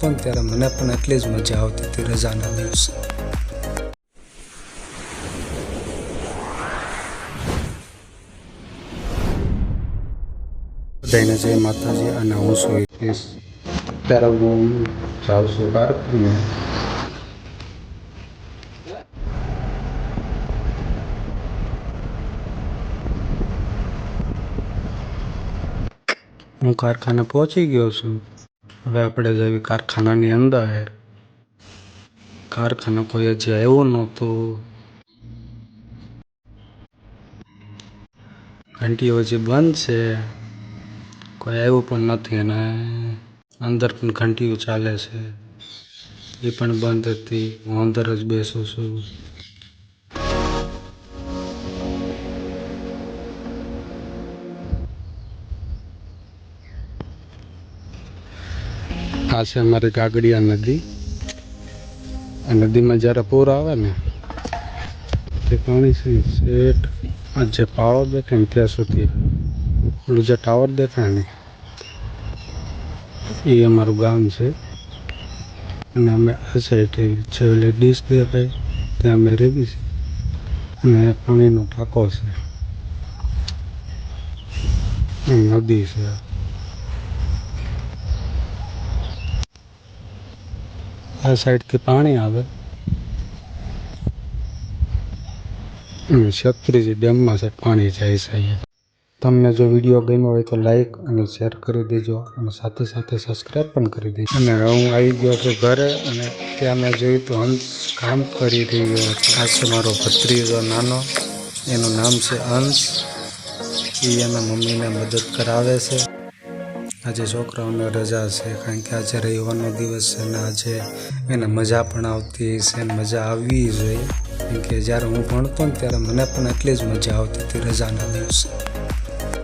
પણ ત્યારે મને પણ એટલી જ મજા આવતી હતી રજાના દિવસે. બધાને જય માતાજી અને હું છું હિતેશ. ત્યારે હું જાઉં છું કારખાને હું કારખાને પહોંચી ગયો છું. હવે આપણે જેવી કારખાનાની અંદર કારખાના કોઈ હજી આવ્યું નહોતું. ઘંટીઓ હજી બંધ છે, કોઈ આવ્યું પણ નથી અને અંદર પણ ઘંટીઓ ચાલે છે. એ પણ બંધ હતી, હું અંદર જ બેસું છું. આ છે અમારી કાગડિયા નદી. આ નદીમાં જ્યારે પૂર આવે ને, તે પાણી છે શેઠ આ જે પાળો દેખાય ને ત્યાં સુધી ઓલું જે ટાવર દેખાય ને, એ અમારું ગામ છે. અને અમે આ સાઈડ છે ઓલી ડીશ દેખાય ત્યાં અમે રહેવી છે. અને પાણીનો ટાંકો છે. નદી છે. આ સાઈડથી પાણી આવે. છત્રીજી ડેમમાં સાહેબ પાણી જાય છે અહીંયા. તમને જો વીડિયો ગમ્યો હોય તો લાઈક અને શેર કરી દેજો અને સાથે સાથે સબસ્ક્રાઈબ પણ કરી દેજો. અને હું આવી ગયો છું ઘરે અને ત્યાં મેં જોયું તો હંસ કામ કરી રહ્યો આ છે મારો ભત્રીજો નાનો. એનું નામ છે હંસ. એ એના મમ્મીને મદદ કરાવે છે. આજે છોકરાઓને રજા છે, કારણ કે આજે રવિવારનો દિવસ છે અને આજે એને મજા પણ આવતી છે મજા આવવી જોઈએ. કેમ કે જ્યારે હું ભણતો ને ત્યારે મને પણ એટલી જ મજા આવતી હતી રજાના દિવસે.